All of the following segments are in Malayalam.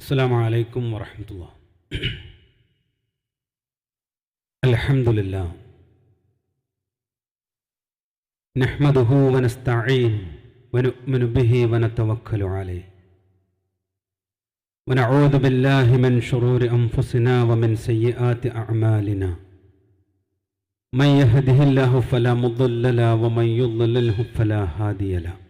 السلام عليكم ورحمة الله. الحمد لله. نحمده ونستعين ونؤمن به ونتوكل عليه. ونعوذ بالله من شرور أنفسنا ومن سيئات أعمالنا. من يهده الله فلا مضل له ومن يضلله فلا هادي له.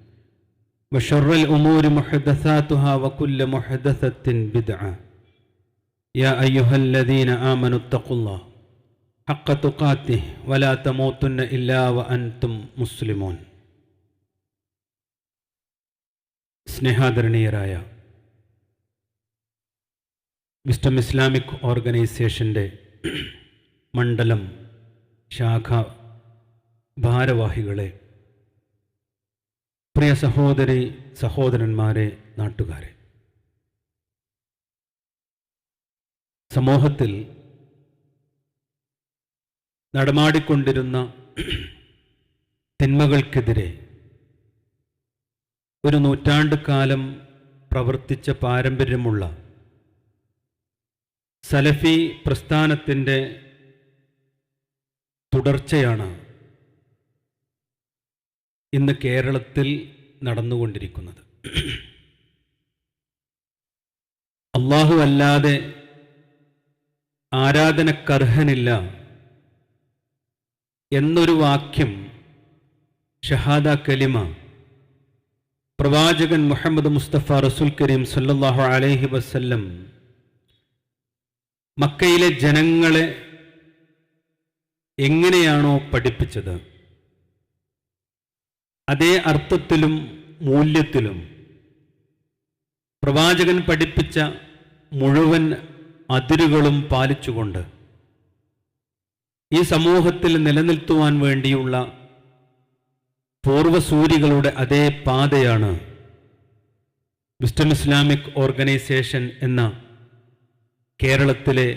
وشر الأمور محدثاتها وكل محدثة بدعة يا أيها الذين آمنوا اتقوا الله حق تقاته ولا تموتن إلا وأنتم مسلمون സ്നേഹാദരണീയരായ വിസ്റ്റം ഇസ്ലാമിക് ഓർഗനൈസേഷൻ്റെ മണ്ഡലം ശാഖ ഭാരവാഹികളെ പ്രിയ സഹോദരി സഹോദരന്മാരെ നാട്ടുകാരെ. സമൂഹത്തിൽ നടമാടിക്കൊണ്ടിരുന്ന തിന്മകൾക്കെതിരെ ഒരു നൂറ്റാണ്ട് കാലം പ്രവർത്തിച്ച പാരമ്പര്യമുള്ള സലഫി പ്രസ്ഥാനത്തിന്റെ തുടർച്ചയാണ് ഇന്ന് കേരളത്തിൽ നടന്നുകൊണ്ടിരിക്കുന്നത്. അള്ളാഹു അല്ലാതെ ആരാധനക്കർഹനില്ല എന്നൊരു വാക്യം ഷഹാദ കലിമ പ്രവാചകൻ മുഹമ്മദ് മുസ്തഫ റസുൽ കരീം സല്ലാഹു അലൈഹി വസ്ല്ലം മക്കയിലെ ജനങ്ങളെ എങ്ങനെയാണോ പഠിപ്പിച്ചത്? അതേ അർത്ഥത്തിലും മൂല്യത്തിലും പ്രവാചകൻ പഠിപ്പിച്ച മുഴുവൻ അതിരുകളും പാലിച്ചുകൊണ്ട് ഈ സമൂഹത്തിൽ നിലനിൽത്തുവാൻ വേണ്ടിയുള്ള പൂർവസൂരികളുടെ അതേ പാതയാണ് വിസ്റ്റം ഇസ്ലാമിക് ഓർഗനൈസേഷൻ എന്ന കേരളത്തിലെ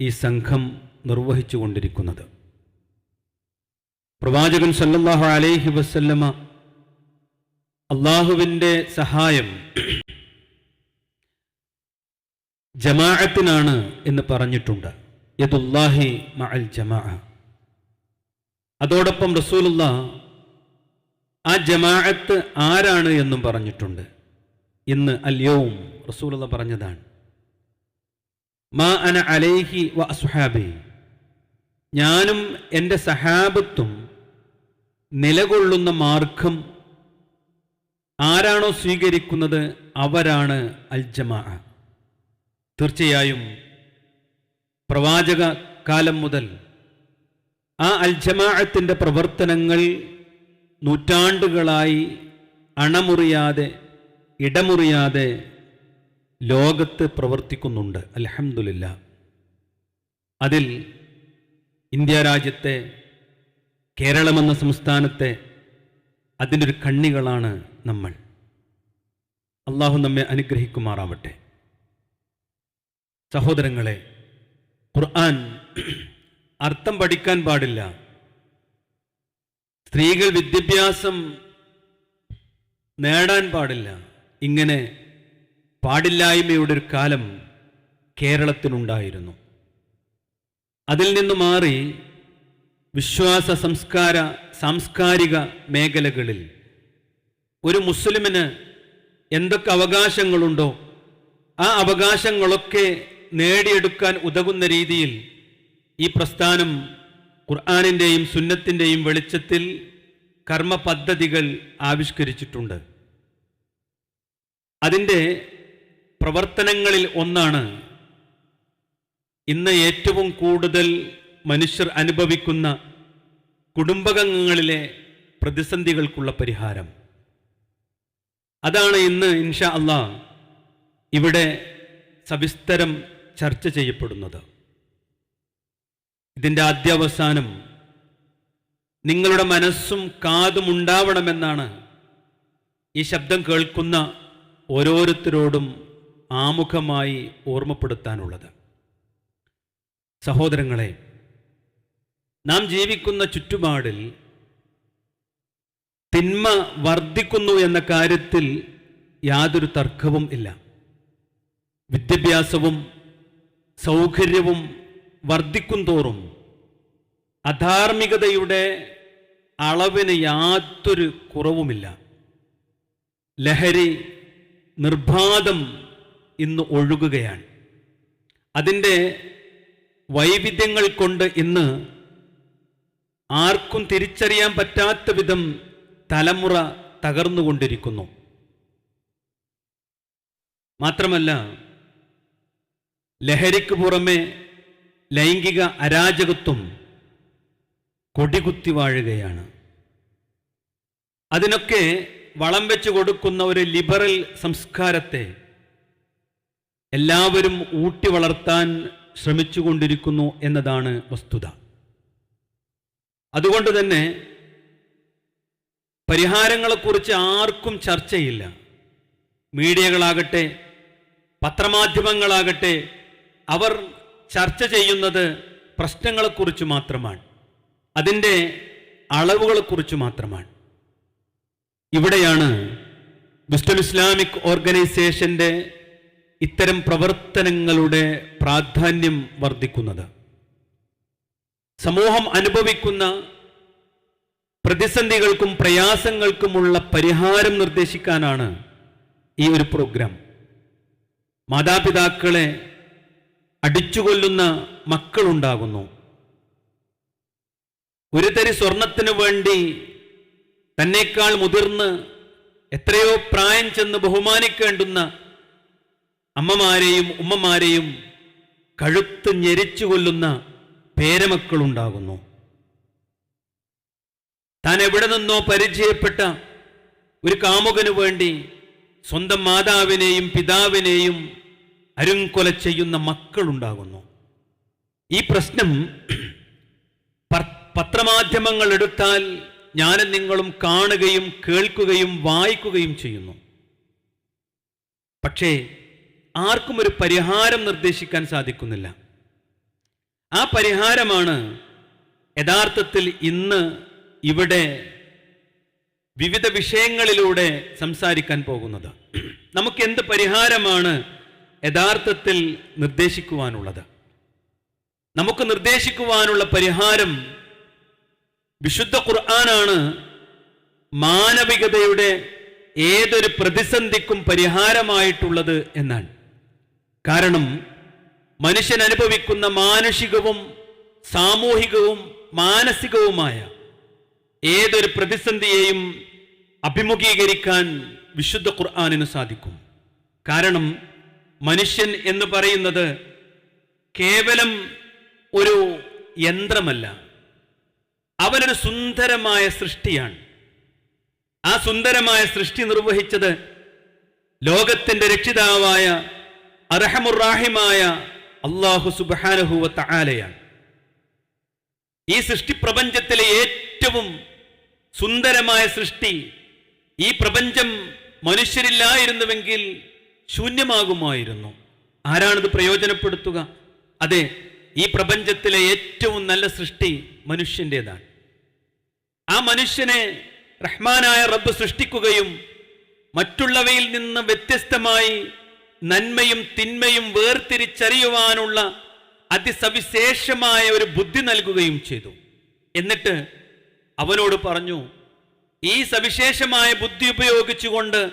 ഈ സംഘം നിർവഹിച്ചു കൊണ്ടിരിക്കുന്നത് പ്രവാചകൻ സല്ലാഹു അലൈഹി വസല്ലമ അള്ളാഹുവിന്റെ സഹായം ജമാഅത്തിനാണ് എന്ന് പറഞ്ഞിട്ടുണ്ട്. യദുല്ലാഹി മഅൽ ജമാഅ. അതോടൊപ്പം റസൂലുള്ള ആ ജമാഅത്ത് ആരാണ് എന്നും പറഞ്ഞിട്ടുണ്ട്. ഇന്ന് അല്യവും റസൂലുള്ള പറഞ്ഞതാണ്. മാ അന അലൈഹി വ അസുഹാബി. ഞാനും എന്റെ സഹാബത്തും നിലകൊള്ളുന്ന മാർഗം ആരാണോ സ്വീകരിക്കുന്നത് അവരാണ് അൽജമ തീർച്ചയായും പ്രവാചക കാലം മുതൽ ആ അൽജമാഅത്തിന്റെ പ്രവർത്തനങ്ങൾ നൂറ്റാണ്ടുകളായി അണമുറിയാതെ ഇടമുറിയാതെ ലോകത്ത് പ്രവർത്തിക്കുന്നുണ്ട്. അലഹമുല്ല അതിൽ ഇന്ത്യ രാജ്യത്തെ കേരളമെന്ന സംസ്ഥാനത്തെ അതിന്റെ ഒരു കണ്ണികളാണ് നമ്മൾ. അള്ളാഹു നമ്മെ അനുഗ്രഹിക്കുമാറാവട്ടെ. സഹോദരങ്ങളെ ഖുർആൻ അർത്ഥം പഠിക്കാൻ പാടില്ല. സ്ത്രീകൾ വിദ്യാഭ്യാസം നേടാൻ പാടില്ല. ഇങ്ങനെ പാടില്ലായ്മയുടെ ഒരു കാലം കേരളത്തിനുണ്ടായിരുന്നു അതിൽ നിന്ന് മാറി വിശ്വാസ സംസ്കാര സാംസ്കാരിക മേഖലകളിൽ ഒരു മുസ്ലിമിന് എന്തൊക്കെ അവകാശങ്ങളുണ്ടോ ആ അവകാശങ്ങളൊക്കെ നേടിയെടുക്കാൻ ഉതകുന്ന രീതിയിൽ ഈ പ്രസ്ഥാനം ഖുർആാനിന്റെയും സുന്നത്തിന്റെയും വെളിച്ചത്തിൽ കർമ്മ പദ്ധതികൾ ആവിഷ്കരിച്ചിട്ടുണ്ട്. അതിന്റെ പ്രവർത്തനങ്ങളിൽ ഒന്നാണ് ഇന്ന് ഏറ്റവും കൂടുതൽ മനുഷ്യർ അനുഭവിക്കുന്ന കുടുംബകങ്ങളിലെ പ്രതിസന്ധികൾക്കുള്ള പരിഹാരം. അതാണ് ഇന്ന് ഇൻഷാ അള്ളാ ഇവിടെ സവിസ്തരം ചർച്ച ചെയ്യപ്പെടുന്നത്. ഇതിന്റെ ആദ്യാവസാനം നിങ്ങളുടെ മനസ്സും കാതും ഉണ്ടാവണമെന്നാണ് ഈ ശബ്ദം കേൾക്കുന്ന ഓരോരുത്തരോടും ആമുഖമായി ഓർമ്മപ്പെടുത്താനുള്ളത്. സഹോദരങ്ങളെ നാം ജീവിക്കുന്ന ചുറ്റുപാടിൽ തിന്മ വർദ്ധിക്കുന്നു എന്ന കാര്യത്തിൽ യാതൊരു തർക്കവും ഇല്ല. വിദ്യാഭ്യാസവും സൗകര്യവും വർദ്ധിക്കും തോറും അധാർമികതയുടെ അളവിന് യാതൊരു കുറവുമില്ല. ലഹരി നിർബാധം ഇന്ന് ഒഴുകുകയാണ്. അതിന്റെ വൈവിധ്യങ്ങൾ കൊണ്ട് ഇന്ന് ആർക്കും തിരിച്ചറിയാൻ പറ്റാത്ത വിധം തലമുറ തകർന്നുകൊണ്ടിരിക്കുന്നു. മാത്രമല്ല ലഹരിക്ക് പുറമെ ലൈംഗിക അരാജകത്വം കൊടികുത്തി വാഴുകയാണ്. അതിനൊക്കെ വളം വെച്ച് കൊടുക്കുന്ന ഒരു ലിബറൽ സംസ്കാരത്തെ എല്ലാവരും ഊട്ടി വളർത്താൻ ശ്രമിച്ചുകൊണ്ടിരിക്കുന്നു എന്നതാണ് വസ്തുത. അതുകൊണ്ട് തന്നെ പരിഹാരങ്ങളെക്കുറിച്ച് ആർക്കും ചർച്ചയില്ല. മീഡിയകളാകട്ടെ പത്രമാധ്യമങ്ങളാകട്ടെ അവർ ചർച്ച ചെയ്യുന്നത് പ്രശ്നങ്ങളെക്കുറിച്ച് മാത്രമാണ്. അതിന്റെ അളവുകളെക്കുറിച്ച് മാത്രമാണ്. ഇവിടെയാണ് മുസ്ലിം ഇസ്ലാമിക് ഓർഗനൈസേഷന്റെ ഇത്തരം പ്രവർത്തനങ്ങളുടെ പ്രാധാന്യം വർദ്ധിക്കുന്നത്. സമൂഹം അനുഭവിക്കുന്ന പ്രതിസന്ധികൾക്കും പ്രയാസങ്ങൾക്കുമുള്ള പരിഹാരം നിർദ്ദേശിക്കാനാണ് ഈ ഒരു പ്രോഗ്രാം മാതാപിതാക്കളെ അടിച്ചുകൊല്ലുന്ന മക്കളുണ്ടാകുന്നു. ഒരു തരി സ്വർണത്തിനു വേണ്ടി തന്നേക്കാൾ മുതിർന്ന് എത്രയോ പ്രായം ചെന്ന് ബഹുമാനിക്കേണ്ടുന്ന അമ്മമാരെയും ഉമ്മമാരെയും കഴുത്ത് ഞെരിച്ചു കൊല്ലുന്ന പേരമക്കളുണ്ടാകുന്നു. താൻ എവിടെ നിന്നോ പരിചയപ്പെട്ട ഒരു കാമുകനു വേണ്ടി സ്വന്തം മാതാവിനെയും പിതാവിനെയും അരുങ്കൊല ചെയ്യുന്ന മക്കളുണ്ടാകുന്നു. ഈ പ്രശ്നം പത്രമാധ്യമങ്ങൾ എടുത്താൽ ഞാനും നിങ്ങളും കാണുകയും കേൾക്കുകയും വായിക്കുകയും ചെയ്യുന്നു. പക്ഷേ ആർക്കും ഒരു പരിഹാരം നിർദ്ദേശിക്കാൻ സാധിക്കുന്നില്ല. ആ പരിഹാരമാണ് യഥാർത്ഥത്തിൽ ഇന്ന് ഇവിടെ വിവിധ വിഷയങ്ങളിലൂടെ സംസാരിക്കാൻ പോകുന്നത്. നമുക്ക് എന്ത് പരിഹാരമാണ് യഥാർത്ഥത്തിൽ നിർദ്ദേശിക്കുവാനുള്ളത്? നമുക്ക് നിർദ്ദേശിക്കുവാനുള്ള പരിഹാരം വിശുദ്ധ ഖുർആനാണ്. മാനവികതയുടെ ഏതൊരു പ്രതിസന്ധിക്കും പരിഹാരമായിട്ടുള്ളത് എന്നാണ്. കാരണം മനുഷ്യൻ അനുഭവിക്കുന്ന മാനുഷികവും സാമൂഹികവും മാനസികവുമായ ഏതൊരു പ്രതിസന്ധിയെയും അഭിമുഖീകരിക്കാൻ വിശുദ്ധ ഖുർആാനിന് സാധിക്കും. കാരണം മനുഷ്യൻ എന്ന് പറയുന്നത് കേവലം ഒരു യന്ത്രമല്ല. അവനൊരു സുന്ദരമായ സൃഷ്ടിയാണ്. ആ സുന്ദരമായ സൃഷ്ടി നിർവഹിച്ചത് ലോകത്തിന്റെ രക്ഷിതാവായ അർഹമുറാഹിമായ അള്ളാഹു സുബാനഹുവത്ത ആലയാണ് ഈ സൃഷ്ടി പ്രപഞ്ചത്തിലെ ഏറ്റവും സുന്ദരമായ സൃഷ്ടി ഈ പ്രപഞ്ചം മനുഷ്യരില്ലായിരുന്നുവെങ്കിൽ ശൂന്യമാകുമായിരുന്നു. ആരാണിത് പ്രയോജനപ്പെടുത്തുക? അതെ ഈ പ്രപഞ്ചത്തിലെ ഏറ്റവും നല്ല സൃഷ്ടി മനുഷ്യന്റെതാണ്. ആ മനുഷ്യനെ റഹ്മാനായ റബ്ബ് സൃഷ്ടിക്കുകയും മറ്റുള്ളവയിൽ നിന്ന് വ്യത്യസ്തമായി നന്മയും തിന്മയും വേർതിരിച്ചറിയുവാനുള്ള അതിസവിശേഷമായ ഒരു ബുദ്ധി നൽകുകയും ചെയ്തു. എന്നിട്ട് അവനോട് പറഞ്ഞു ഈ സവിശേഷമായ ബുദ്ധി ഉപയോഗിച്ചുകൊണ്ട്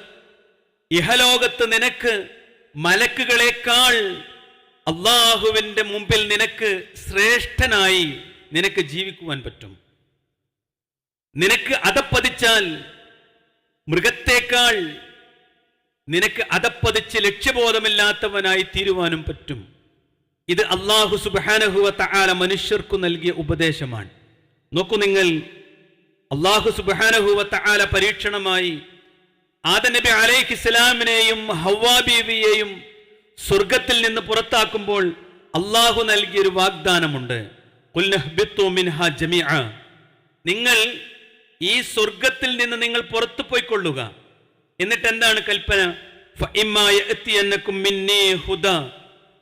ഇഹലോകത്ത് നിനക്ക് മലക്കുകളേക്കാൾ അള്ളാഹുവിന്റെ മുമ്പിൽ നിനക്ക് ശ്രേഷ്ഠനായി നിനക്ക് ജീവിക്കുവാൻ പറ്റും. നിനക്ക് അതപ്പതിച്ചാൽ മൃഗത്തേക്കാൾ നിനക്ക് അതപ്പതിച്ച് ലക്ഷ്യബോധമില്ലാത്തവനായി തീരുവാനും പറ്റും. ഇത് അള്ളാഹു സുബാനഹുവ തആല മനുഷ്യർക്കു നൽകിയ ഉപദേശമാണ്. നോക്കൂ നിങ്ങൾ അള്ളാഹു സുബാനഹുവ തആല പരീക്ഷണമായി ആദനബി അലൈഹി ഇസ്ലാമിനെയും ഹവാബീവിയെയും സ്വർഗത്തിൽ നിന്ന് പുറത്താക്കുമ്പോൾ അള്ളാഹു നൽകിയൊരു വാഗ്ദാനമുണ്ട്. നിങ്ങൾ ഈ സ്വർഗത്തിൽ നിന്ന് നിങ്ങൾ പുറത്തു പോയിക്കൊള്ളുക. എന്നിട്ട് എന്താണ് കൽപ്പന "ഫഇമ്മാ യഅ്തിയന്നകും മിന്നീ ഹുദാ.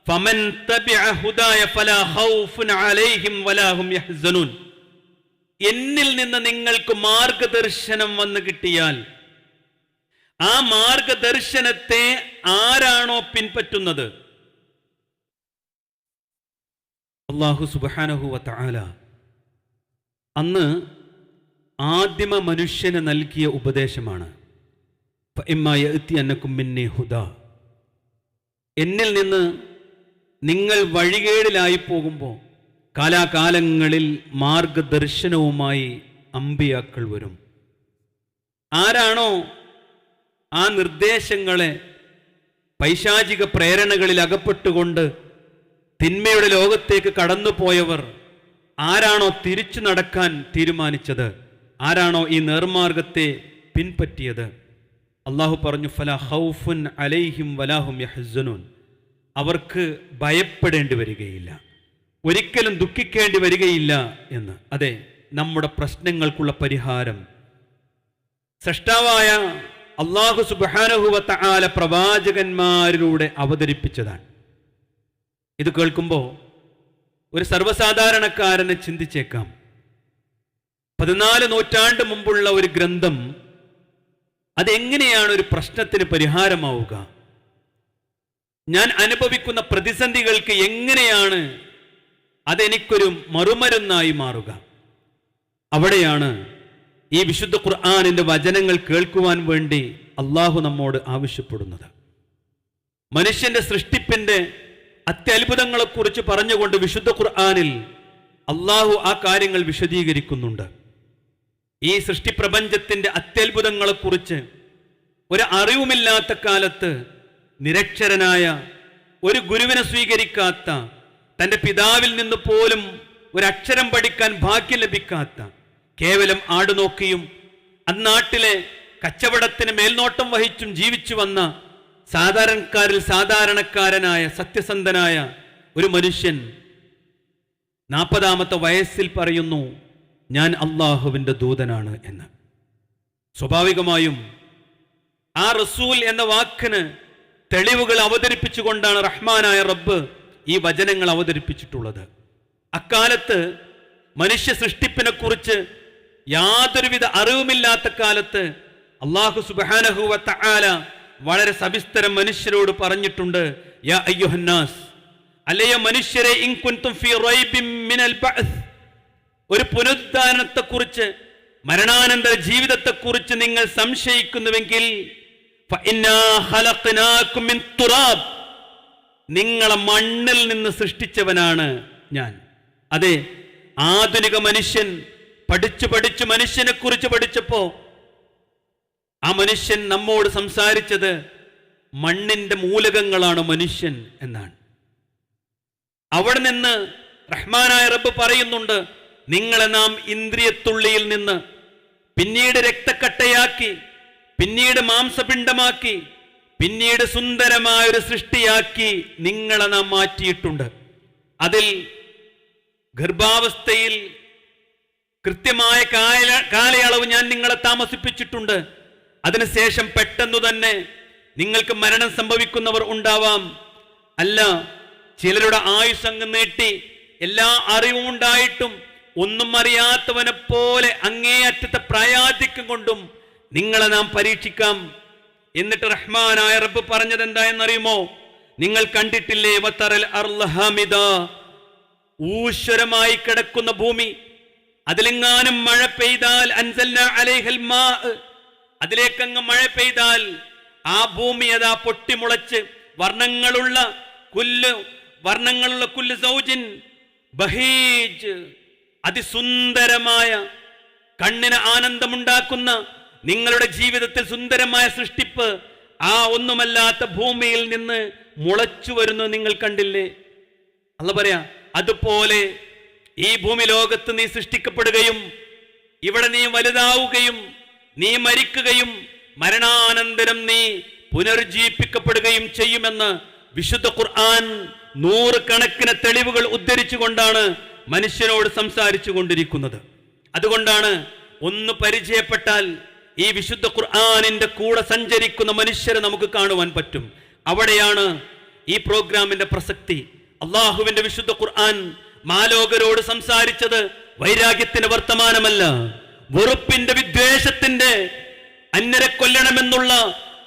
ഫമൻ തബിഅ ഹുദായ ഫലാ ഖൗഫുൻ അലൈഹിം വലാ യഹ്സനൂൻ. എന്നിൽ നിന്ന് നിങ്ങൾക്ക് മാർഗദർശനം വന്നു കിട്ടിയാൽ ആ മാർഗദർശനത്തെ ആരാണോ പിൻപറ്റുന്നത്? അള്ളാഹു സുബാനഹു വാല അന്ന് ആദിമ മനുഷ്യന് നൽകിയ ഉപദേശമാണ്. അന്നക്കുമ്മിന്നെ ഹുദ. എന്നിൽ നിന്ന് നിങ്ങൾ വഴികേടിലായി പോകുമ്പോൾ കാലാകാലങ്ങളിൽ മാർഗദർശനവുമായി അമ്പിയാക്കൾ വരും. ആരാണോ ആ നിർദ്ദേശങ്ങളെ പൈശാചിക പ്രേരണകളിൽ അകപ്പെട്ടുകൊണ്ട് തിന്മയുടെ ലോകത്തേക്ക് കടന്നുപോയവർ ആരാണോ തിരിച്ചു നടക്കാൻ തീരുമാനിച്ചത്? ആരാണോ ഈ നേർമാർഗത്തെ പിൻപറ്റിയത്? അള്ളാഹു പറഞ്ഞു ഫല ഹൗഫുൻ അലൈഹിം വലാഹും യഹ്സനൂൻ അവർക്ക് ഭയപ്പെടേണ്ടി വരികയില്ല. ഒരിക്കലും ദുഃഖിക്കേണ്ടി വരികയില്ല എന്ന്. അതെ നമ്മുടെ പ്രശ്നങ്ങൾക്കുള്ള പരിഹാരം. സൃഷ്ടാവായ അള്ളാഹു സുബാനഹുവത്ത ആല പ്രവാചകന്മാരിലൂടെ അവതരിപ്പിച്ചതാണ്. ഇത് കേൾക്കുമ്പോൾ ഒരു സർവസാധാരണക്കാരനെ ചിന്തിച്ചേക്കാം. പതിനാല് നൂറ്റാണ്ട് മുമ്പുള്ള ഒരു ഗ്രന്ഥം അതെങ്ങനെയാണ് ഒരു പ്രശ്നത്തിന് പരിഹാരമാവുക? ഞാൻ അനുഭവിക്കുന്ന പ്രതിസന്ധികൾക്ക് എങ്ങനെയാണ് അതെനിക്കൊരു മറുമരുന്നായി മാറുക? അവിടെയാണ് ഈ വിശുദ്ധ ഖുർആാനിന്റെ വചനങ്ങൾ കേൾക്കുവാൻ വേണ്ടി അള്ളാഹു നമ്മോട് ആവശ്യപ്പെടുന്നത്. മനുഷ്യന്റെ സൃഷ്ടിപ്പിന്റെ അത്യത്ഭുതങ്ങളെക്കുറിച്ച് പറഞ്ഞുകൊണ്ട് വിശുദ്ധ ഖുർആാനിൽ അള്ളാഹു ആ കാര്യങ്ങൾ വിശദീകരിക്കുന്നുണ്ട്. ഈ സൃഷ്ടിപ്രപഞ്ചത്തിന്റെ അത്യത്ഭുതങ്ങളെക്കുറിച്ച് ഒരു അറിവുമില്ലാത്ത കാലത്ത് നിരക്ഷരനായ ഒരു ഗുരുവിനെ സ്വീകരിക്കാത്ത തന്റെ പിതാവിൽ നിന്ന് പോലും ഒരക്ഷരം പഠിക്കാൻ ഭാഗ്യം ലഭിക്കാത്ത കേവലം ആടുനോക്കിയും അന്നാട്ടിലെ കച്ചവടത്തിന് മേൽനോട്ടം വഹിച്ചും ജീവിച്ചു വന്ന സാധാരണക്കാരിൽ സാധാരണക്കാരനായ സത്യസന്ധനായ ഒരു മനുഷ്യൻ നാൽപ്പതാമത്തെ വയസ്സിൽ പറയുന്നു ഞാൻ അള്ളാഹുവിന്റെ ദൂതനാണ് എന്ന്. സ്വാഭാവികമായും ആ റസൂൽ എന്ന വാക്കിന് തെളിവുകൾ അവതരിപ്പിച്ചുകൊണ്ടാണ് റഹ്മാനായ റബ്ബ് ഈ വചനങ്ങൾ അവതരിപ്പിച്ചിട്ടുള്ളത്. അക്കാലത്ത് മനുഷ്യ സൃഷ്ടിപ്പിനെക്കുറിച്ച് യാതൊരുവിധ അറിവുമില്ലാത്ത കാലത്ത് അള്ളാഹു സുബാനഹുവ തആല വളരെ സവിസ്തരം മനുഷ്യരോട് പറഞ്ഞിട്ടുണ്ട് യാ അയ്യുഹന്നാസ് അല്ലയോ മനുഷ്യരെ ഇൻ കുൻതും ഫീ മിനൽ ബഅസ് ഒരു പുനരുദ്ധാരണത്തെക്കുറിച്ച് മരണാനന്തര ജീവിതത്തെക്കുറിച്ച് നിങ്ങൾ സംശയിക്കുന്നുവെങ്കിൽ നിങ്ങളെ മണ്ണിൽ നിന്ന് സൃഷ്ടിച്ചവനാണ് ഞാൻ. അതെ ആധുനിക മനുഷ്യൻ പഠിച്ചു പഠിച്ചു മനുഷ്യനെ കുറിച്ച് പഠിച്ചപ്പോ ആ മനുഷ്യൻ നമ്മോട് സംസാരിച്ചത് മണ്ണിന്റെ മൂലകങ്ങളാണ് മനുഷ്യൻ എന്നാണ്. അവിടെ നിന്ന് റഹ്മാനായ റബ്ബ് പറയുന്നുണ്ട് നിങ്ങളെ നാം ഇന്ദ്രിയത്തുള്ളിയിൽ നിന്ന് പിന്നീട് രക്തക്കട്ടയാക്കി പിന്നീട് മാംസപിണ്ഡമാക്കി പിന്നീട് സുന്ദരമായ ഒരു സൃഷ്ടിയാക്കി നിങ്ങളെ നാം മാറ്റിയിട്ടുണ്ട്. അതിൽ ഗർഭാവസ്ഥയിൽ കൃത്യമായ കാല കാലയളവ് ഞാൻ നിങ്ങളെ താമസിപ്പിച്ചിട്ടുണ്ട്. അതിനുശേഷം പെട്ടെന്നു തന്നെ നിങ്ങൾക്ക് മരണം സംഭവിക്കുന്നവർ ഉണ്ടാവാം. അല്ല ചിലരുടെ ആയുസ് അങ്ങ് നീട്ടി എല്ലാ അറിവും ഉണ്ടായിട്ടും ഒന്നും അറിയാത്തവനെ പോലെ അങ്ങേയറ്റത്തെ പ്രായാധിക്യം കൊണ്ടും നിങ്ങളെ നാം പരീക്ഷിക്കാം. എന്നിട്ട് റഹ്മാനായ റബ്ബ് പറഞ്ഞത് എന്താ എന്നറിയുമോ? നിങ്ങൾ കണ്ടിട്ടില്ലേ? വത്തറൽ അർഹമിത ഊശ്വരമായി കിടക്കുന്ന ഭൂമി. അതിലെങ്ങാനും മഴ പെയ്താൽ അലൈഹൽ അതിലേക്കങ്ങ് മഴ പെയ്താൽ ആ ഭൂമി അതാ പൊട്ടിമുളച്ച്. വർണങ്ങളുള്ള കുല്ല് വർണങ്ങളുള്ള കുല്ല് സൗജിൻ. ബഹീജ്. അതിസുന്ദരമായ കണ്ണിന് ആനന്ദമുണ്ടാക്കുന്ന നിങ്ങളുടെ ജീവിതത്തിൽ സുന്ദരമായ സൃഷ്ടിപ്പ് ആ ഒന്നുമല്ലാത്ത ഭൂമിയിൽ നിന്ന് മുളച്ചു വരുന്നു നിങ്ങൾ കണ്ടില്ലേ? അല്ല പറയാ അതുപോലെ ഈ ഭൂമി ലോകത്ത് നീ സൃഷ്ടിക്കപ്പെടുകയും ഇവിടെ നീ വലുതാവുകയും നീ മരിക്കുകയും മരണാനന്തരം നീ പുനർജീവിപ്പിക്കപ്പെടുകയും ചെയ്യുമെന്ന് വിശുദ്ധ ഖുർആൻ നൂറ് കണക്കിന് തെളിവുകൾ ഉദ്ധരിച്ചുകൊണ്ടാണ് മനുഷ്യനോട് സംസാരിച്ചു കൊണ്ടിരിക്കുന്നത്. അതുകൊണ്ടാണ് ഒന്ന് പരിചയപ്പെട്ടാൽ ഈ വിശുദ്ധ ഖുർആാനിന്റെ കൂടെ സഞ്ചരിക്കുന്ന മനുഷ്യരെ നമുക്ക് കാണുവാൻ പറ്റും. അവിടെയാണ് ഈ പ്രോഗ്രാമിന്റെ പ്രസക്തി. അള്ളാഹുവിന്റെ വിശുദ്ധ ഖുർആൻ മാലോകരോട് സംസാരിച്ചത് വൈരാഗ്യത്തിന്റെ വർത്തമാനമല്ല. വെറുപ്പിന്റെ വിദ്വേഷത്തിന്റെ അന്യരെ കൊല്ലണമെന്നുള്ള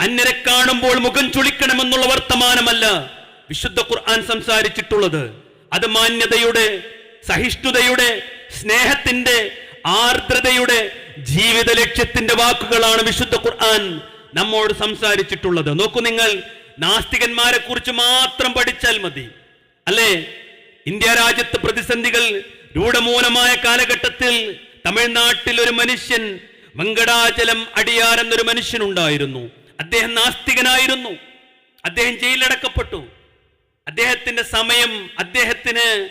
അന്നരെ കാണുമ്പോൾ മുഖം ചുളിക്കണമെന്നുള്ള വർത്തമാനമല്ല വിശുദ്ധ ഖുർആൻ സംസാരിച്ചിട്ടുള്ളത്. അത് മാന്യതയുടെ സഹിഷ്ണുതയുടെ സ്നേഹത്തിന്റെ ആർദ്രതയുടെ ജീവിത ലക്ഷ്യത്തിന്റെ വാക്കുകളാണ് വിശുദ്ധ ഖുർആൻ നമ്മോട് സംസാരിച്ചിട്ടുള്ളത്. നോക്കൂ നിങ്ങൾ നാസ്തികന്മാരെ കുറിച്ച് മാത്രം പഠിച്ചാൽ മതി. അല്ലേ? ഇന്ത്യ രാജ്യത്ത് പ്രതിസന്ധികൾ രൂഢമൂലമായ കാലഘട്ടത്തിൽ തമിഴ്നാട്ടിൽ ഒരു മനുഷ്യൻ വെങ്കടാചലം അടിയാർ എന്നൊരു മനുഷ്യനുണ്ടായിരുന്നു. അദ്ദേഹം നാസ്തികനായിരുന്നു. അദ്ദേഹം ജയിലിലടക്കപ്പെട്ടു. അദ്ദേഹത്തിന്റെ സമയം അദ്ദേഹത്തിന്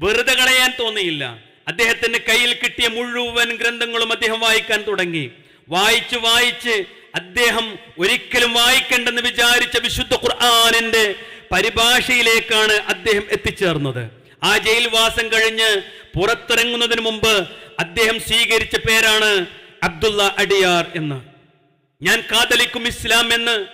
വെറുതെ കളയാൻ തോന്നിയില്ല. അദ്ദേഹത്തിന്റെ കയ്യിൽ കിട്ടിയ മുഴുവൻ ഗ്രന്ഥങ്ങളും അദ്ദേഹം വായിക്കാൻ തുടങ്ങി. വായിച്ച് വായിച്ച് അദ്ദേഹം ഒരിക്കലും വായിക്കണ്ടെന്ന് വിചാരിച്ച വിശുദ്ധ ഖുർആാനിന്റെ പരിഭാഷയിലേക്കാണ് അദ്ദേഹം എത്തിച്ചേർന്നത്. ആ ജയിൽവാസം കഴിഞ്ഞ് പുറത്തിറങ്ങുന്നതിന് മുമ്പ് അദ്ദേഹം സ്വീകരിച്ച പേരാണ് അബ്ദുള്ള അടിയാർ എന്ന്. ഞാൻ കാതലിക്കും ഇസ്ലാം എന്ന്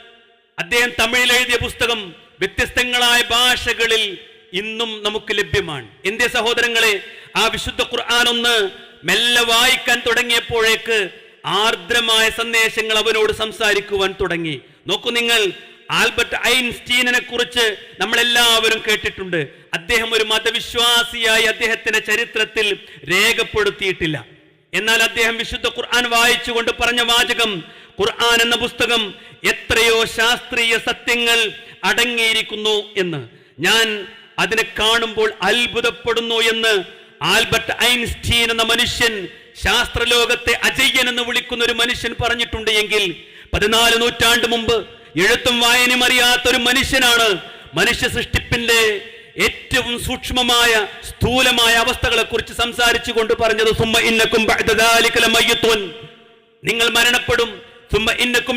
അദ്ദേഹം തമിഴിൽ എഴുതിയ പുസ്തകം വ്യത്യസ്തങ്ങളായ ഭാഷകളിൽ ഇന്നും നമുക്ക് ലഭ്യമാണ്. എന്റെ സഹോദരങ്ങളെ ആ വിശുദ്ധ ഖുർആൻ ഒന്ന് മെല്ലെ വായിക്കാൻ തുടങ്ങിയപ്പോഴേക്ക് ആർദ്രമായ സന്ദേശങ്ങൾ അവനോട് സംസാരിക്കുവാൻ തുടങ്ങി. നോക്കൂ നിങ്ങൾ ആൽബർട്ട് ഐൻസ്റ്റീനെ കുറിച്ച് നമ്മൾ എല്ലാവരും കേട്ടിട്ടുണ്ട്. അദ്ദേഹം ഒരു മതവിശ്വാസിയായി അദ്ദേഹത്തിന്റെ ചരിത്രത്തിൽ രേഖപ്പെടുത്തിയിട്ടില്ല. എന്നാൽ അദ്ദേഹം വിശുദ്ധ ഖുർആൻ വായിച്ചുകൊണ്ട് പറഞ്ഞ വാചകം ഖുർആൻ എന്ന പുസ്തകം എത്രയോ ശാസ്ത്രീയ സത്യങ്ങൾ അടങ്ങിയിരിക്കുന്നു എന്ന്. ഞാൻ അതിനെ കാണുമ്പോൾ അത്ഭുതപ്പെടുന്നു എന്ന് ആൽബർട്ട് ഐൻസ്റ്റീൻ എന്ന മനുഷ്യൻ ശാസ്ത്രലോകത്തെ അജയ്യൻ എന്ന് വിളിക്കുന്ന ഒരു മനുഷ്യൻ പറഞ്ഞിട്ടുണ്ട് എങ്കിൽ പതിനാല് നൂറ്റാണ്ട് മുമ്പ് എഴുത്തും വായനയും അറിയാത്ത ഒരു മനുഷ്യനാണ് മനുഷ്യ സൃഷ്ടിപ്പിന്റെ ഏറ്റവും സൂക്ഷ്മമായ സ്ഥൂലമായ അവസ്ഥകളെ കുറിച്ച് സംസാരിച്ചു കൊണ്ട് പറഞ്ഞത് സുമ്മ ഇന്നക്കും. നിങ്ങൾ മരണപ്പെടും സുമ്മ ഇന്നക്കും.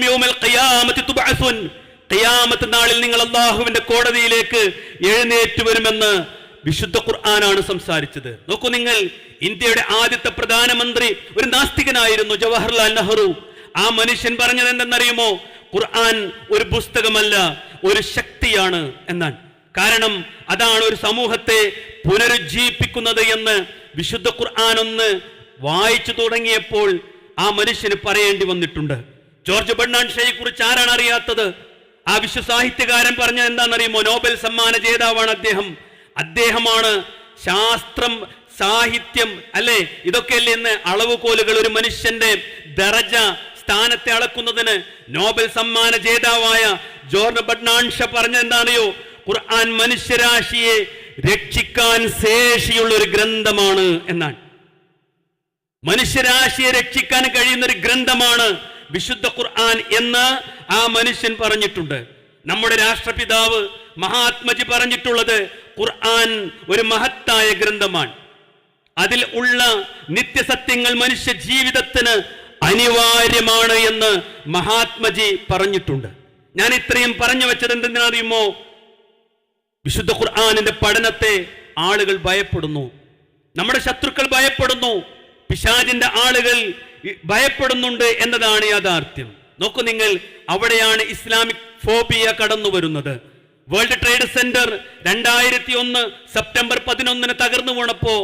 ഖിയാമത്ത് നാളിൽ നിങ്ങൾ അള്ളാഹുവിന്റെ കോടതിയിലേക്ക് എഴുന്നേറ്റ് വരുമെന്ന് വിശുദ്ധ ഖുർആനാണ് സംസാരിച്ചത്. നോക്കൂ നിങ്ങൾ ഇന്ത്യയുടെ ആദ്യത്തെ പ്രധാനമന്ത്രി ഒരു നാസ്തികനായിരുന്നു ജവഹർലാൽ നെഹ്റു. ആ മനുഷ്യൻ പറഞ്ഞത് എന്തെന്നറിയുമോ? ഖുർആൻ ഒരു പുസ്തകമല്ല ഒരു ശക്തിയാണ് എന്നാണ്. കാരണം അതാണ് ഒരു സമൂഹത്തെ പുനരുജ്ജീവിപ്പിക്കുന്നത് എന്ന് വിശുദ്ധ ഖുർആൻ ഒന്ന് വായിച്ചു തുടങ്ങിയപ്പോൾ ആ മനുഷ്യന് പറയേണ്ടി വന്നിട്ടുണ്ട്. ജോർജ് ബണ്ണാൻഷയെ കുറിച്ച് ആരാണ് അറിയാത്തത്? ആ വിശ്വസാഹിത്യകാരൻ പറഞ്ഞ എന്താണെന്നറിയുമോ? നോബൽ സമ്മാന ജേതാവാണ് അദ്ദേഹം. അദ്ദേഹമാണ് ശാസ്ത്രം സാഹിത്യം അല്ലെ? ഇതൊക്കെയല്ലേ ഇന്ന് അളവുകോലുകൾ ഒരു മനുഷ്യന്റെ ദറജ സ്ഥാനത്തെ അളക്കുന്നതിന്? നോബൽ സമ്മാന ജേതാവായ ജോർജ് ബഡ്നാൻഷ പറഞ്ഞ എന്താണെയോ ഖുർആൻ മനുഷ്യരാശിയെ രക്ഷിക്കാൻ ശേഷിയുള്ള ഒരു ഗ്രന്ഥമാണ് എന്നാണ്. മനുഷ്യരാശിയെ രക്ഷിക്കാൻ കഴിയുന്ന ഒരു ഗ്രന്ഥമാണ് വിശുദ്ധ ഖുർആൻ എന്ന് ആ മനുഷ്യൻ പറഞ്ഞിട്ടുണ്ട്. നമ്മുടെ രാഷ്ട്രപിതാവ് മഹാത്മജി പറഞ്ഞിട്ടുള്ളത് ഖുർആൻ ഒരു മഹത്തായ ഗ്രന്ഥമാണ്. അതിൽ ഉള്ള നിത്യസത്യങ്ങൾ മനുഷ്യ ജീവിതത്തിന് അനിവാര്യമാണ് എന്ന് മഹാത്മജി പറഞ്ഞിട്ടുണ്ട്. ഞാൻ ഇത്രയും പറഞ്ഞു വെച്ചത് എന്തെന്നറിയുമോ? വിശുദ്ധ ഖുർആാനിന്റെ പഠനത്തെ ആളുകൾ ഭയപ്പെടുന്നു. നമ്മുടെ ശത്രുക്കൾ ഭയപ്പെടുന്നു. പിശാജിന്റെ ആളുകൾ ഭയപ്പെടുന്നുണ്ട് എന്നതാണ് യാഥാർത്ഥ്യം. നോക്കൂ നിങ്ങൾ അവിടെയാണ് ഇസ്ലാമിക് ഫോബിയ കടന്നു വരുന്നത്. വേൾഡ് ട്രേഡ് സെന്റർ രണ്ടായിരത്തി ഒന്ന് സെപ്റ്റംബർ പതിനൊന്നിന് തകർന്നു വീണപ്പോ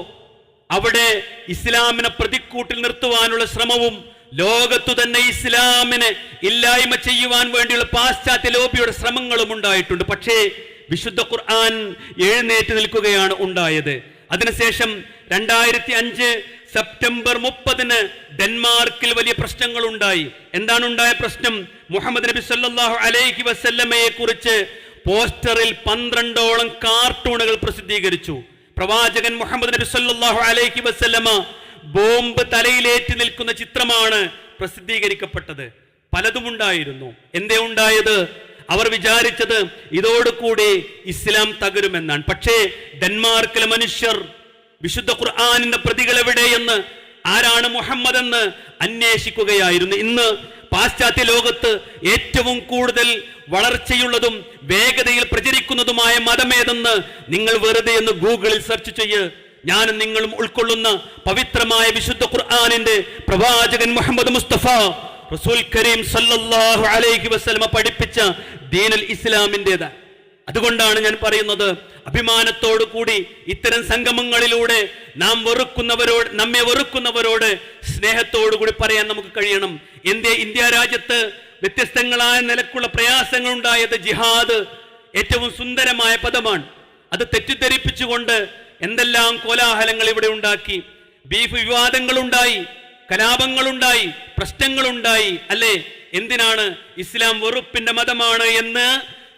അവിടെ ഇസ്ലാമിനെ പ്രതിക്കൂട്ടിൽ നിർത്തുവാനുള്ള ശ്രമവും ലോകത്തു തന്നെ ഇസ്ലാമിനെ ഇല്ലായ്മ ചെയ്യുവാൻ വേണ്ടിയുള്ള പാശ്ചാത്യ ലോബിയുടെ ശ്രമങ്ങളും ഉണ്ടായിട്ടുണ്ട്. പക്ഷേ വിശുദ്ധ ഖുർആൻ എഴുന്നേറ്റ് നിൽക്കുകയാണ് ഉണ്ടായത്. അതിനുശേഷം രണ്ടായിരത്തി അഞ്ച് സെപ്റ്റംബർ മുപ്പതിന് ഡെൻമാർക്കിൽ വലിയ പ്രശ്നങ്ങൾ ഉണ്ടായി എന്താണ് ഉണ്ടായ പ്രശ്നം? മുഹമ്മദ് നബി സല്ലാഹു അലൈഹി വസല്ലമയെ കുറിച്ച് പോസ്റ്ററിൽ പന്ത്രണ്ടോളം കാർട്ടൂണുകൾ പ്രസിദ്ധീകരിച്ചു. പ്രവാചകൻ മുഹമ്മദ് നബി സല്ലാഹു അലൈഹി വസല്ലമ ബോംബ് തലയിലേറ്റ് നിൽക്കുന്ന ചിത്രമാണ് പ്രസിദ്ധീകരിക്കപ്പെട്ടത്. പലതുമുണ്ടായിരുന്നു എന്തേ ഉണ്ടായത്? അവർ വിചാരിച്ചത് ഇതോടുകൂടി ഇസ്ലാം തകരുമെന്നാണ്. പക്ഷേ ഡെൻമാർക്കിലെ മനുഷ്യർ വിശുദ്ധ ഖുർആാനിന്റെ പ്രതികൾ എവിടെയെന്ന് ആരാണ് മുഹമ്മദ് എന്ന് അന്വേഷിക്കുകയായിരുന്നു. ഇന്ന് പാശ്ചാത്യ ലോകത്ത് ഏറ്റവും കൂടുതൽ വളർച്ചയുള്ളതും വേഗതയിൽ പ്രചരിക്കുന്നതുമായ മതമേതെന്ന് നിങ്ങൾ വെറുതെ എന്ന് ഗൂഗിളിൽ സെർച്ച് ചെയ്യ്. ഞാനും നിങ്ങളും ഉൾക്കൊള്ളുന്ന പവിത്രമായ വിശുദ്ധ ഖുർആാനിന്റെ പ്രവാചകൻ മുഹമ്മദ് മുസ്തഫ റസൂൽ കരീം സല്ലല്ലാഹു അലൈഹി വസല്ലമ പഠിപ്പിച്ച ദീനുൽ ഇസ്ലാമിന്റെത് അതുകൊണ്ടാണ് ഞാൻ പറയുന്നത് അഭിമാനത്തോടു കൂടി ഇത്തരം സംഗമങ്ങളിലൂടെ നാം വെറുക്കുന്നവരോട് നമ്മെ വെറുക്കുന്നവരോട് സ്നേഹത്തോടു കൂടി പറയാൻ നമുക്ക് കഴിയണം. എന്തേ ഇന്ത്യ രാജ്യത്ത് വ്യത്യസ്തങ്ങളായ നിലക്കുള്ള പ്രയാസങ്ങൾ ഉണ്ടായത് ജിഹാദ് ഏറ്റവും സുന്ദരമായ പദമാണ്. അത് തെറ്റിദ്ധരിപ്പിച്ചുകൊണ്ട് എന്തെല്ലാം കോലാഹലങ്ങൾ ഇവിടെ ഉണ്ടാക്കി. ബീഫ് വിവാദങ്ങളുണ്ടായി കലാപങ്ങളുണ്ടായി പ്രശ്നങ്ങളുണ്ടായി അല്ലേ? എന്തിനാണ് ഇസ്ലാം വെറുപ്പിന്റെ മതമാണ് എന്ന്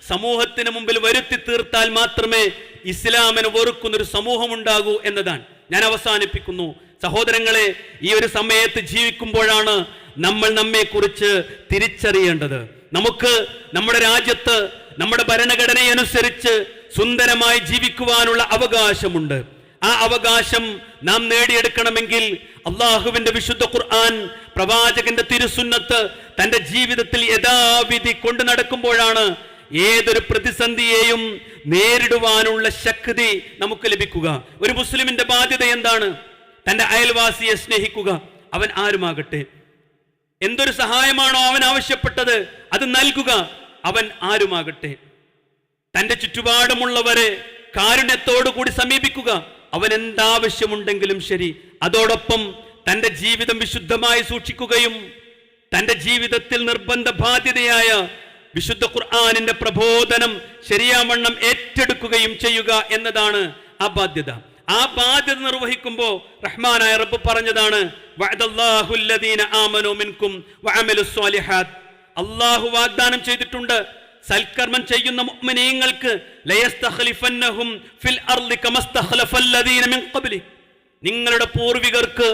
സമൂഹത്തിന് മുമ്പിൽ വരുത്തി തീർത്താൽ മാത്രമേ ഇസ്ലാമിനെ വെറുക്കുന്നൊരു സമൂഹം ഉണ്ടാകൂ എന്നതാണ്. ഞാൻ അവസാനിപ്പിക്കുന്നു. സഹോദരങ്ങളെ ഈ ഒരു സമയത്ത് ജീവിക്കുമ്പോഴാണ് നമ്മൾ നമ്മെക്കുറിച്ച് തിരിച്ചറിയേണ്ടത്. നമുക്ക് നമ്മുടെ രാജ്യത്ത് നമ്മുടെ ഭരണഘടനയനുസരിച്ച് സുന്ദരമായി ജീവിക്കുവാനുള്ള അവകാശമുണ്ട്. ആ അവകാശം നാം നേടിയെടുക്കണമെങ്കിൽ അള്ളാഹുവിന്റെ വിശുദ്ധ ഖുർആൻ പ്രവാചകന്റെ തിരുസുന്നത്ത് തന്റെ ജീവിതത്തിൽ യഥാവിധി കൊണ്ടു നടക്കുമ്പോഴാണ് ഏതൊരു പ്രതിസന്ധിയെയും നേരിടുവാനുള്ള ശക്തി നമുക്ക് ലഭിക്കുക. ഒരു മുസ്ലിമിന്റെ ബാധ്യത എന്താണ്? തന്റെ അയൽവാസിയെ സ്നേഹിക്കുക. അവൻ ആരുമാകട്ടെ? എന്തൊരു സഹായമാണോ അവൻ ആവശ്യപ്പെട്ടത് അത് നൽകുക. അവൻ ആരുമാകട്ടെ? തന്റെ ചുറ്റുപാടുമുള്ളവരെ കാരുണ്യത്തോടു കൂടി സമീപിക്കുക. അവൻ എന്താവശ്യമുണ്ടെങ്കിലും ശരി. അതോടൊപ്പം തന്റെ ജീവിതം വിശുദ്ധമായി സൂക്ഷിക്കുകയും തന്റെ ജീവിതത്തിൽ നിർബന്ധ ബാധ്യതയായ വിശുദ്ധ ഖുർആാനിന്റെ പ്രബോധനം ശരിയാവണ്ണം ഏറ്റെടുക്കുകയും ചെയ്യുക എന്നതാണ് ആ ബാധ്യത. ആ ബാധ്യത നിർവഹിക്കുമ്പോൾ റഹ്മാനായ റബ്ബ് പറഞ്ഞതാണ് അള്ളാഹു വാഗ്ദാനം ചെയ്തിട്ടുണ്ട്. സൽക്കർമ്മം ചെയ്യുന്ന മുഅ്മിനീങ്ങൾക്ക് ലയസ്തഖ്ലിഫന്നഹും ഫിൽ അർളി കമസ്തഖ്ലഫല്ലദീന മിൻ ഖബ്ലി. നിങ്ങളുടെ പൂർവികർക്ക്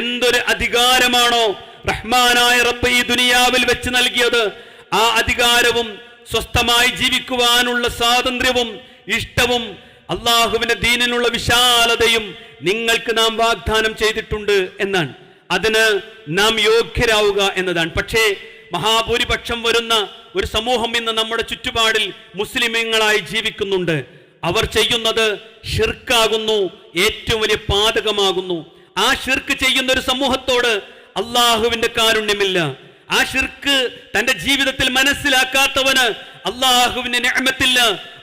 എന്തൊരു അധികാരമാണോ റഹ്മാനായ റബ്ബ് ഈ ദുനിയാവിൽ വെച്ച് നൽകിയത്? ആ അധികാരവും സ്വസ്ഥമായി ജീവിക്കുവാനുള്ള സ്വാതന്ത്ര്യവും ഇഷ്ടവും അള്ളാഹുവിന്റെ ദീനിനുള്ള വിശാലതയും നിങ്ങൾക്ക് നാം വാഗ്ദാനം ചെയ്തിട്ടുണ്ട് എന്നാണ്. അതിന് നാം യോഗ്യരാവുക എന്നതാണ്. പക്ഷേ മഹാഭൂരിപക്ഷം വരുന്ന ഒരു സമൂഹം ഇന്ന് നമ്മുടെ ചുറ്റുപാടിൽ മുസ്ലിമീങ്ങളായി ജീവിക്കുന്നുണ്ട്. അവർ ചെയ്യുന്നത് ഷിർക്കാകുന്നു ഏറ്റവും വലിയ പാതകമാകുന്നു. ആ ഷിർക്ക് ചെയ്യുന്ന ഒരു സമൂഹത്തോട് അള്ളാഹുവിന്റെ കാരുണ്യമില്ല. ആ ഷിർക്ക് തന്റെ ജീവിതത്തിൽ മനസ്സിലാക്കാത്തവന് അള്ളാഹുവിന്റെ ഞാമത്തില്ല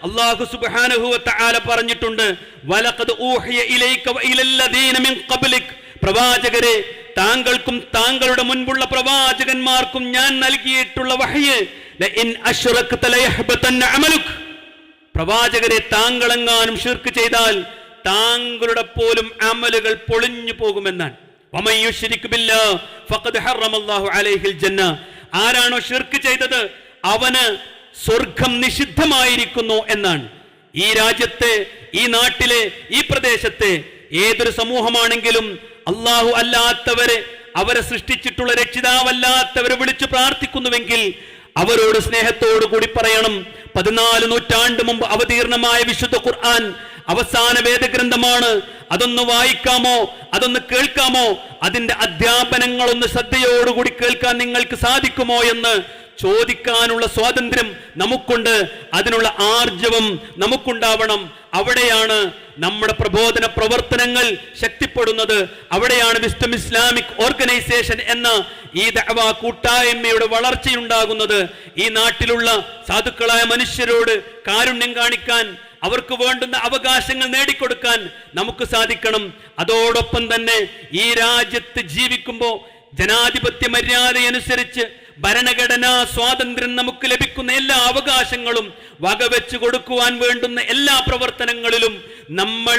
അള്ളാഹു സുബ്ഹാനഹു ആല പറഞ്ഞിട്ടുണ്ട് വലഖദ് ഊഹിയ ഇലൈക വ ഇലല്ലദീന മിൻ ഖബ്ലിക്. പ്രവാചകരെ താങ്കൾക്കും താങ്കളുടെ മുൻപുള്ള പ്രവാചകന്മാർക്കും ഞാൻ നൽകിയിട്ടുള്ള വഹയ് പ്രവാചകരെ താങ്കളെങ്ങാനും ഷിർക്ക് ചെയ്താൽ താങ്കളുടെ പോലും അമലുകൾ പൊളിഞ്ഞു പോകുമെന്നാണ്. ആരാണോ ഷിർക്ക് ചെയ്തത്? അവന് സ്വർഗം നിഷിദ്ധമായിരിക്കുന്നു എന്നാണ്. ഈ രാജ്യത്തെ ഈ നാട്ടിലെ ഈ പ്രദേശത്തെ ഏതൊരു സമൂഹമാണെങ്കിലും അള്ളാഹു അല്ലാത്തവരെ അവരെ സൃഷ്ടിച്ചിട്ടുള്ള രക്ഷിതാവല്ലാത്തവരെ വിളിച്ചു പ്രാർത്ഥിക്കുന്നുവെങ്കിൽ അവരോട് സ്നേഹത്തോടു കൂടി പറയണം. പതിനാല് നൂറ്റാണ്ട് മുമ്പ് അവതീർണമായ വിശുദ്ധ ഖുർആൻ അവസാന വേദഗ്രന്ഥമാണ്. അതൊന്ന് വായിക്കാമോ? അതൊന്ന് കേൾക്കാമോ? അതിന്റെ അധ്യാപനങ്ങളൊന്ന് ശ്രദ്ധയോടുകൂടി കേൾക്കാൻ നിങ്ങൾക്ക് സാധിക്കുമോ എന്ന് ചോദിക്കാനുള്ള സ്വാതന്ത്ര്യം നമുക്കുണ്ട്. അതിനുള്ള ആർജവം നമുക്കുണ്ടാവണം. അവിടെയാണ് നമ്മുടെ പ്രബോധന പ്രവർത്തനങ്ങൾ ശക്തിപ്പെടുന്നത്. അവിടെയാണ് വിസ്ഡം ഇസ്ലാമിക് ഓർഗനൈസേഷൻ എന്ന ഈ ദഅവ കൂട്ടായ്മയുടെ വളർച്ചയുണ്ടാകുന്നത്. ഈ നാട്ടിലുള്ള സാധുക്കളായ മനുഷ്യരോട് കാരുണ്യം കാണിക്കാൻ അവർക്ക് വേണ്ടുന്ന അവകാശങ്ങൾ നേടിക്കൊടുക്കാൻ നമുക്ക് സാധിക്കണം. അതോടൊപ്പം തന്നെ ഈ രാജ്യത്ത് ജീവിക്കുമ്പോൾ ജനാധിപത്യ മര്യാദയനുസരിച്ച് ഭരണഘടനാ സ്വാതന്ത്ര്യം നമുക്ക് ലഭിക്കുന്ന എല്ലാ അവകാശങ്ങളും വകവെച്ചു കൊടുക്കുവാൻ വേണ്ടുന്ന എല്ലാ പ്രവർത്തനങ്ങളിലും നമ്മൾ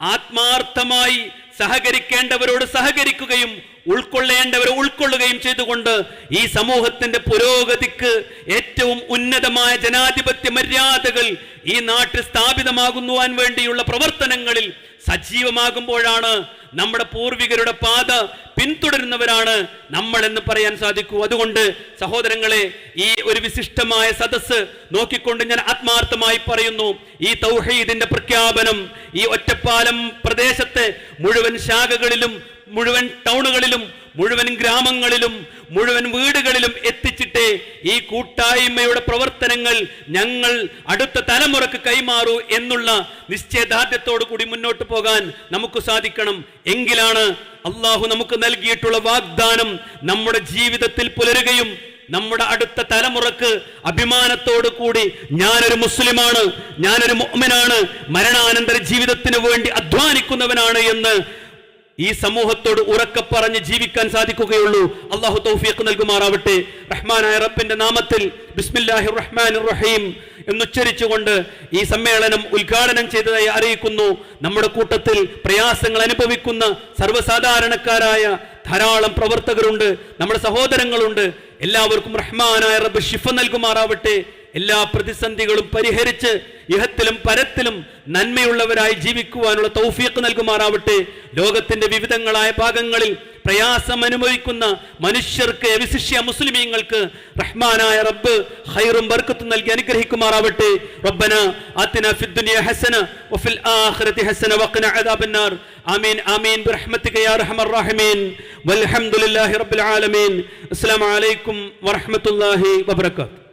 ആത്മാർത്ഥമായി സഹകരിക്കേണ്ടവരോട് സഹകരിക്കുകയും ഉൾക്കൊള്ളേണ്ടവരെ ഉൾക്കൊള്ളുകയും ചെയ്തുകൊണ്ട് ഈ സമൂഹത്തിന്റെ പുരോഗതിക്ക് ഏറ്റവും ഉന്നതമായ ജനാധിപത്യ മര്യാദകൾ ഈ നാട്ടിൽ സ്ഥാപിതമാകുന്നുവാൻ വേണ്ടിയുള്ള പ്രവർത്തനങ്ങളിൽ സജീവമാകുമ്പോഴാണ് നമ്മുടെ പൂർവികരുടെ പാത പിന്തുടരുന്നവരാണ് നമ്മൾ എന്ന് പറയാൻ സാധിക്കൂ. അതുകൊണ്ട് സഹോദരങ്ങളെ ഈ ഒരു വിശിഷ്ടമായ സദസ്സ് നോക്കിക്കൊണ്ട് ഞാൻ ആത്മാർത്ഥമായി പറയുന്നു. ഈ തൗഹീദിന്റെ പ്രഖ്യാപനം ഈ ഒറ്റപ്പാലം പ്രദേശത്തെ മുഴുവൻ ശാഖകളിലും മുഴുവൻ ടൗണുകളിലും മുഴുവൻ ഗ്രാമങ്ങളിലും മുഴുവൻ വീടുകളിലും എത്തിച്ചിട്ടേ ഈ കൂട്ടായ്മയുടെ പ്രവർത്തനങ്ങൾ ഞങ്ങൾ അടുത്ത തലമുറയ്ക്ക് കൈമാറൂ എന്നുള്ള നിശ്ചയദാർഢ്യത്തോടു കൂടി മുന്നോട്ട് പോകാൻ നമുക്ക് സാധിക്കണം. എങ്കിലാണ് അള്ളാഹു നമുക്ക് നൽകിയിട്ടുള്ള വാഗ്ദാനം നമ്മുടെ ജീവിതത്തിൽ പുലരുകയും നമ്മുടെ അടുത്ത തലമുറയ്ക്ക് അഭിമാനത്തോടു കൂടി ഞാനൊരു മുസ്ലിമാണ് ഞാനൊരു മുഅ്മിനാണ് മരണാനന്തര ജീവിതത്തിന് വേണ്ടി അധ്വാനിക്കുന്നവനാണ് എന്ന് ഈ സമൂഹത്തോട് ഉറക്കെ പറഞ്ഞ് ജീവിക്കാൻ സാധിക്കുകയുള്ളൂ. അള്ളാഹു തൗഫീഖ് നൽകുമാറാവട്ടെ. റഹ്മാനായ റബ്ബിന്റെ നാമത്തിൽ ബിസ്മില്ലാഹിർ റഹ്മാനിർ റഹീം. എന്നുച്ചരിച്ചുകൊണ്ട് ഈ സമ്മേളനം ഉദ്ഘാടനം ചെയ്തതായി അറിയിക്കുന്നു. നമ്മുടെ കൂട്ടത്തിൽ പ്രയാസങ്ങൾ അനുഭവിക്കുന്ന സർവസാധാരണക്കാരായ ധാരാളം പ്രവർത്തകരുണ്ട്. നമ്മുടെ സഹോദരങ്ങളുണ്ട്. എല്ലാവർക്കും റഹ്മാനായ റബ്ബ് ഷിഫ നൽകുമാറാവട്ടെ. എല്ലാ പ്രതിസന്ധികളും പരിഹരിച്ച് ഇഹത്തിലും പരത്തിലും നന്മയുള്ളവരായി ജീവിക്കുവാനുള്ള തൗഫീഖ് നൽകുമാറാവട്ടെ. ലോകത്തിന്റെ വിവിധങ്ങളായ ഭാഗങ്ങളിൽ പ്രയാസം അനുഭവിക്കുന്ന മനുഷ്യർക്ക് വിശിഷ്യ മുസ്ലിമീങ്ങൾക്ക് റഹ്മാനായ റബ്ബ് ഖൈറും ബർക്കത്തും നൽകി അനുഗ്രഹിക്കുമാറാവട്ടെ. റബ്ബന ആതിന ഫിദ്ദുനിയ ഹസന വഫിൽ ആഖിറതി ഹസന വഖന അദാബന്നാർ. ആമീൻ ആമീൻ ബിറഹ്മതിക യാ അർഹമർ റഹീമീൻ. വൽഹംദുലില്ലാഹി റബ്ബിൽ ആലമീൻ. അസ്സലാമു അലൈക്കും വറഹ്മത്തുള്ളാഹി വബറകാതുഹു.